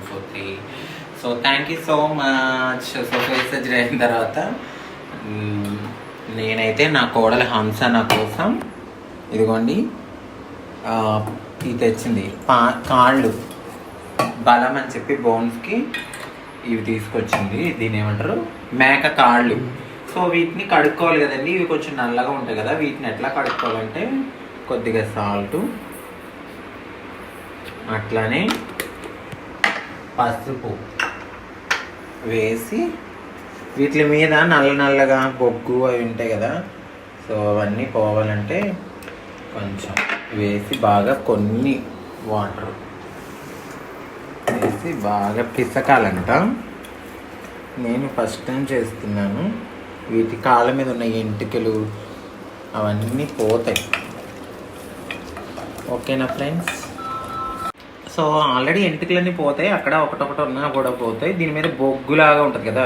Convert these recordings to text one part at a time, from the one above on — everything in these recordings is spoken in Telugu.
One four three so thank you so much so face surgery అయిన తర్వాత నేనైతే నా కోడలి హంస నా కోసం ఇదిగోండి ఇది తెచ్చింది. పా కాళ్ళు. బలం అని చెప్పి బోన్స్కి ఇవి తీసుకొచ్చింది. దీని ఏమంటారు? మేక కాళ్ళు. సో వీటిని కడుక్కోవాలి కదండి. ఇవి కొంచెం నల్లగా ఉంటాయి కదా. వీటిని ఎట్లా కడుక్కోవాలంటే కొద్దిగా సాల్ట్ అట్లానే పసుపు వేసి వీటి మీద నల్ల నల్లగా బొగ్గు అవి ఉంటాయి కదా. సో అవన్నీ పోవాలంటే కొంచెం వేసి బాగా కొన్ని వాటర్ వేసి బాగా పిసకాలంట. నేను ఫస్ట్ టైం చేస్తున్నాను. వీటి కాళ్ళ మీద ఉన్న ఎంటికలు అవన్నీ పోతాయి. ఓకేనా ఫ్రెండ్స్? సో ఆల్రెడీ ఎంటికలన్నీ పోతాయి అక్కడ ఒకటొకటి ఉన్నా కూడా పోతాయి. దీని మీద బొగ్గులాగా ఉంటుంది కదా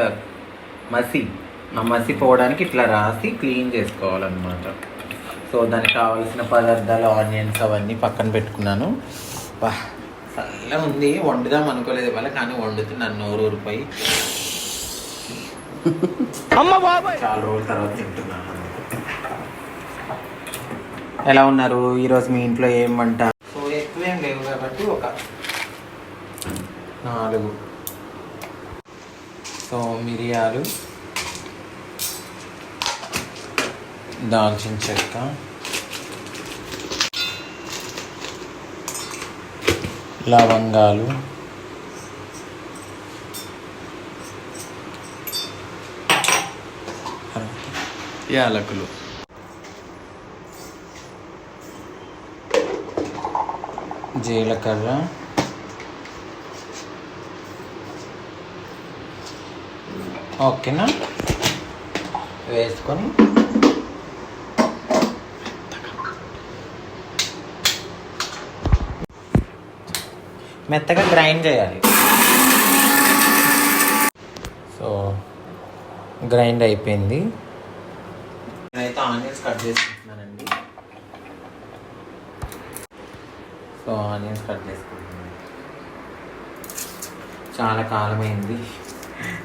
మసి. ఆ మసి పోవడానికి ఇట్లా రాసి క్లీన్ చేసుకోవాలన్నమాట. సో దానికి కావాల్సిన పదార్థాలు ఆనియన్స్ అవన్నీ పక్కన పెట్టుకున్నాను. చల్లగా ఉంది. వండుదాం అనుకోలేదు ఇవాళ కానీ వండుతున్నాను నోరు ఊరిపోయి. చాలా రోజుల తర్వాత తింటున్నాను. ఎలా ఉన్నారు? ఈరోజు మీ ఇంట్లో ఏం వంట? ఏం లేవు కాబట్టి ఒక నాలుగు. సో మిరియాలు దాల్చిన చెక్క లవంగాలు యాలకులు. జీలకర్ర. ఓకేనా? వేసుకొని. మెత్తగా గ్రైండ్ చేయాలి. సో గ్రైండ్ అయిపోయింది. నేనైతే ఆనియన్స్ కట్ చేసుకుంటున్నానండి. సో ఆనియన్స్ కట్ చేసుకుంటున్నాను. చాలా కాలమైంది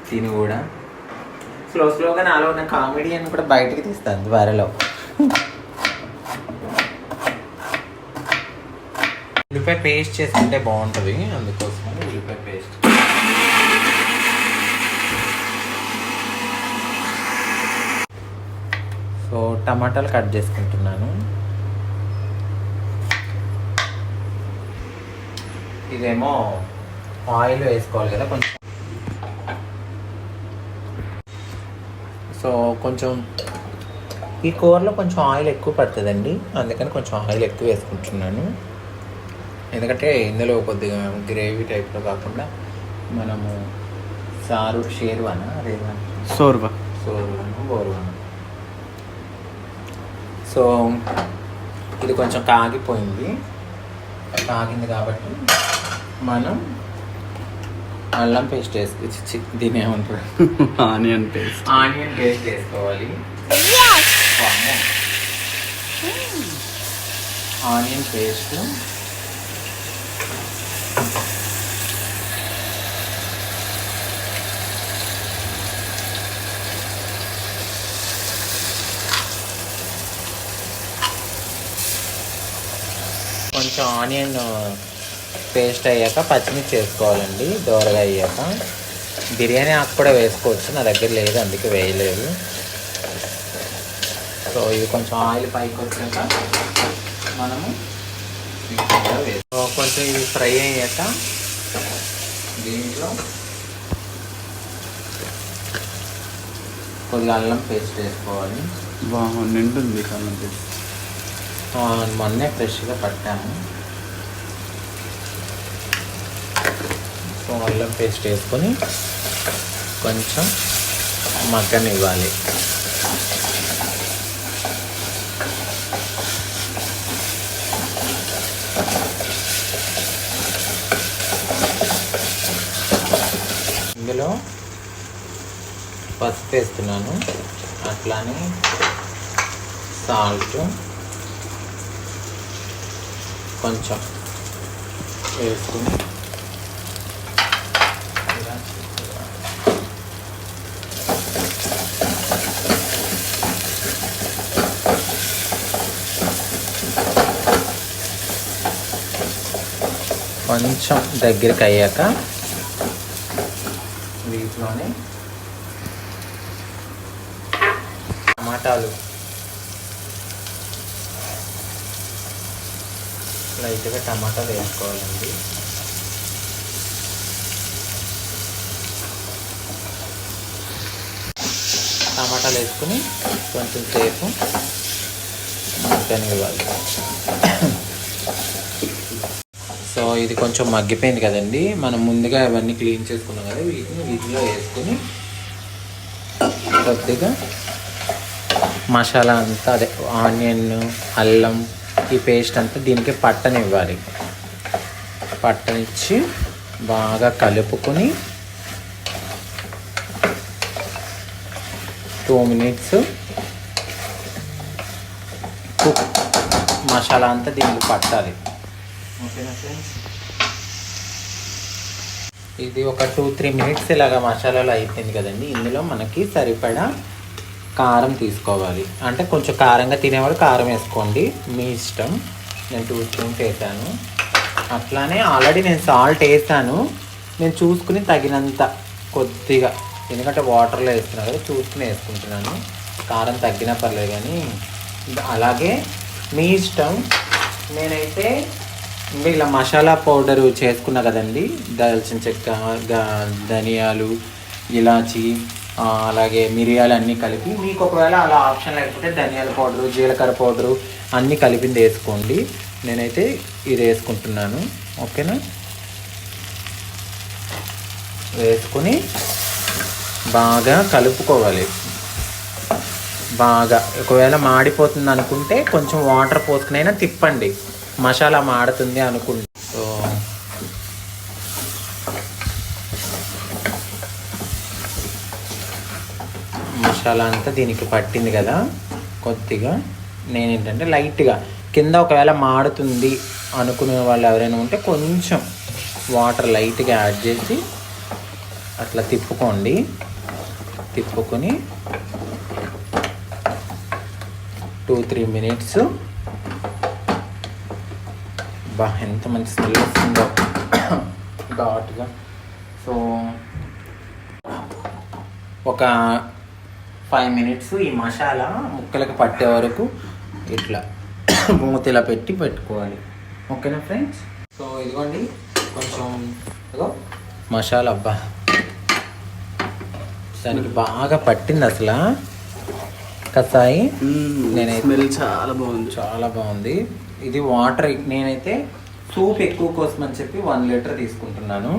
తిని కూడా. స్లో స్లోగా నాలో ఉన్న కామెడీ అని కూడా బయటికి తీస్తాను త్వరలో. ఉల్లిపాయ పేస్ట్ చేసుకుంటే బాగుంటుంది అందుకోసం ఉల్లిపాయ పేస్ట్. సో టమాటాలు కట్ చేసుకుంటున్నాను. ఇదేమో ఆయిల్ వేసుకోవాలి కదా కొంచెం. సో కొంచెం ఈ కూరలో కొంచెం ఆయిల్ ఎక్కువ పడుతుందండి. అందుకని కొంచెం ఆయిల్ ఎక్కువ వేసుకుంటున్నాను. ఎందుకంటే ఇందులో కొద్దిగా గ్రేవీ టైప్లో కాకుండా మనము సారు షేర్వానా? సోర్వ. సోర్వాను? బోర్వాను? సో ఇది కొంచెం కాగిపోయింది. కాగింది కాబట్టి మనం అల్లం పేస్ట్ వేసుకు దీని ఏమంటారు ఆనియన్ పేస్ట్. ఆనియన్ పేస్ట్ వేసుకోవాలి. Onion paste. కొంచెం ఆనియన్ పేస్ట్ అయ్యాక పచ్చిమిర్చి వేసుకోవాలండి దోరగా అయ్యాక. బిర్యానీ ఆకు కూడా వేసుకోవచ్చు నా దగ్గర లేదు అందుకే వేయలేదు. సో ఇవి కొంచెం ఆయిల్ పైకి వచ్చాక మనము కొంచెం ఇవి ఫ్రై అయ్యాక దీంట్లో కొద్దిగా అల్లం పేస్ట్ వేసుకోవాలి. బాగా నిండుంది అల్లం పేస్ట్. మొన్నే ఫ్రెష్గా పట్టాము. సో అల్లం పేస్ట్ వేసుకొని కొంచెం మగ్గనివ్వాలి. ఇందులో పసుపు వేస్తున్నాను. అట్లానే సాల్ట్ కొంచెం వేసుకుని కొంచెం దగ్గరికి అయ్యాక వీటిలోనే టమాటాలు. లైట్గా టమాటాలు వేసుకోవాలండి. టమాటాలు వేసుకుని కొంచెం సేపు మగ్గనివ్వాలి సో ఇది కొంచెం మగ్గిపోయింది కదండి. మనం ముందుగా ఇవన్నీ క్లీన్ చేసుకున్నాం కదా వీటిని వీటిలో వేసుకుని కొద్దిగా మసాలా అంతా అదే ఆనియన్ అల్లం ఈ పేస్ట్ అంతా దీనికి పట్టనివ్వాలి. పట్టనిచ్చి బాగా కలుపుకొని టూ మినిట్స్ కుక్ మసాలా అంతా దీనికి పట్టాలి. ఓకేనా ఫ్రెండ్స్. ఇది ఒక టూ త్రీ మినిట్స్ ఇలాగ మసాలాలో అయిపోయింది కదండి. ఇందులో మనకి సరిపడా కారం తీసుకోవాలి. అంటే కొంచెం కారంగా తినేవాడు కారం వేసుకోండి. మీ ఇష్టం. నేను టూ స్పూన్స్ వేసాను. అట్లానే ఆల్రెడీ నేను సాల్ట్ వేసాను. నేను చూసుకుని తగినంత కొద్దిగా ఎందుకంటే వాటర్లో వేస్తున్నా కదా చూసుకుని వేసుకుంటున్నాను. కారం తగ్గినా పర్లేదు కానీ అలాగే మీ ఇష్టం. నేనైతే ఇంకా ఇలా మసాలా పౌడరు చేసుకున్నా కదండి. దాల్చిన చెక్క గా- ధనియాలు ఇలాచి అలాగే మిరియాలు అన్నీ కలిపి మీకు ఒకవేళ అలా ఆప్షన్ లేకపోతే ధనియాల పౌడరు జీలకర్ర పౌడరు అన్నీ కలిపింది వేసుకోండి. నేనైతే ఇది వేసుకుంటున్నాను. ఓకేనా? వేసుకుని బాగా కలుపుకోవాలి. బాగా. ఒకవేళ మాడిపోతుంది అనుకుంటే కొంచెం వాటర్ పోసుకునైనా తిప్పండి. మసాలా మాడుతుంది అనుకుంటే. సో మసాలా అంతా దీనికి పట్టింది కదా కొద్దిగా. నేను ఏంటంటే లైట్గా. కింద ఒకవేళ మాడుతుంది అనుకునే వాళ్ళు ఎవరైనా ఉంటే కొంచెం వాటర్ లైట్గా యాడ్ చేసి అట్లా తిప్పుకోండి. తిప్పుకొని టూ త్రీ మినిట్స్ బా ఎంత మంచి స్మెల్ వస్తుందో. ఘాటుగా సో ఒక ఫైవ్ మినిట్స్ ఈ మసాలా ముక్కలకు పట్టే వరకు ఇట్లా మూతిలా పెట్టి పెట్టుకోవాలి. ఓకేనా ఫ్రెండ్స్? సో ఇదిగోండి కొంచెం ఇదిగో. మసాలా అబ్బా దానికి బాగా పట్టింది అసలు. కసాయి. నేనైతే- స్మెల్ చాలా బాగుంది. చాలా బాగుంది. ఇది వాటర్ నేనైతే సూప్ ఎక్కువ కోసం అని చెప్పి వన్ లీటర్ తీసుకుంటున్నాను.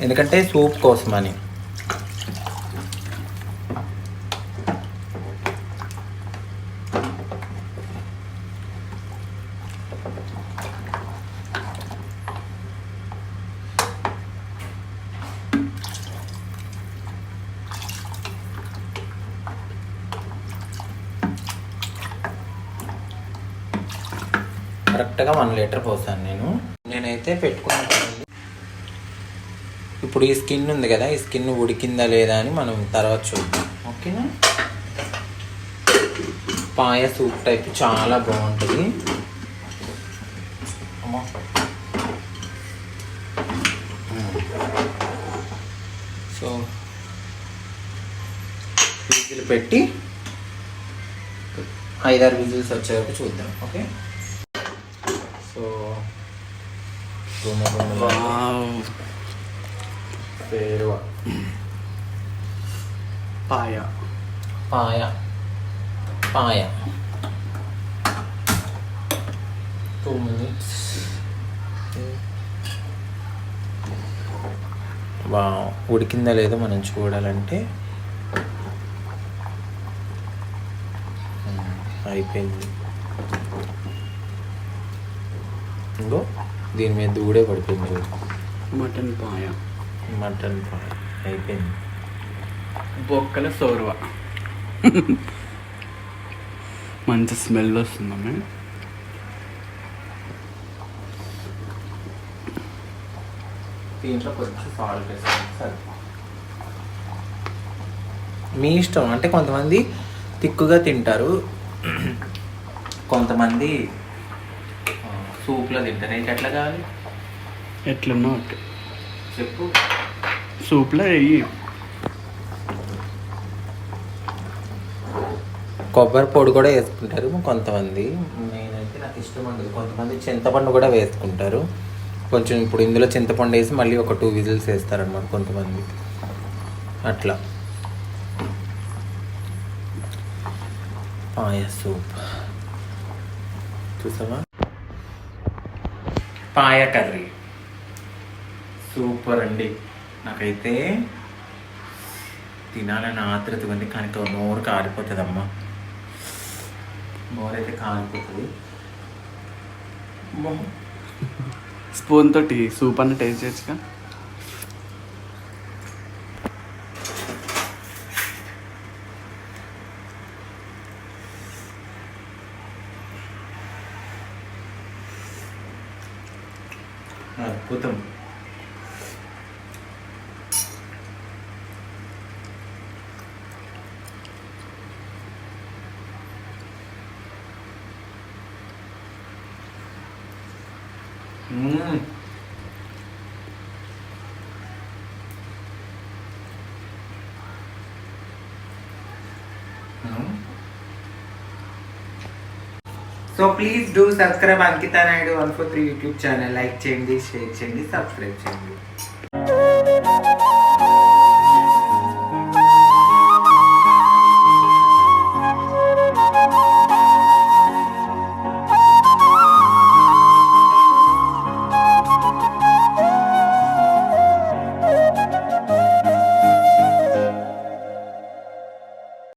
ఎందుకంటే సూప్ కోసమని. కరెక్ట్గా వన్ లీటర్ పోసాను నేను. నేనైతే పెట్టుకున్నాను. ఇప్పుడు ఈ స్కిన్ ఉంది కదా ఈ స్కిన్ ఉడికిందా లేదా అని మనం తర్వాత చూద్దాం. ఓకేనా? పాయ సూప్ టైప్ చాలా బాగుంటుంది. సో విజిల్ పెట్టి ఐదారు విజిల్స్ వచ్చే వరకు చూద్దాం. ఓకే? సో. పేరువ. పాయ. పాయ. పాయ. Two minutes. వా ఉడికిందా లేదో మనం చూడాలంటే? మ్మ్, అయిపోయింది. ఇంకో దీని మీద దూడే పడిపోయింది చూడు. మటన్ పాయ. మటన్ పాయ. అయిపోయింది. బొక్కల సోర్వ. మంచి స్మెల్ వస్తుందమ్మే దీంట్లో కొంచెం సాల్ట్ వేసాను సరే. మీ ఇష్టం. అంటే కొంతమంది తిక్కుగా తింటారు. కొంతమంది సూప్లో తింటారు. నీకు ఎట్లా కావాలి? ఎట్లున్నా ఓకే చెప్పు. సూప్లో వెయ్యి కొబ్బరి పొడి కూడా వేసుకుంటారు కొంతమంది. నేనైతే నాకు ఇష్టం ఉండదు. కొంతమంది చింతపండు కూడా వేసుకుంటారు. కొంచెం ఇప్పుడు ఇందులో చింతపండు వేసి మళ్ళీ ఒక టూ విజిల్స్ వేస్తారనమాట కొంతమంది. అట్లా. పాయ సూప్. చూసావా? పాయ కర్రీ సూపర్ అండి. నాకైతే తినాలని ఆతృత ఉంది కానీ తో- నోరు కారిపోతుంది అమ్మ నోరు అయితే కారిపోతుంది. స్పూన్ తోటి సూప్ అన్న టేస్ట్ చేయొచ్చుగా? So please do subscribe Ankita Naidu one four three YouTube channel like చేయండి షేర్ చేయండి సబ్స్క్రైబ్ చేయండి.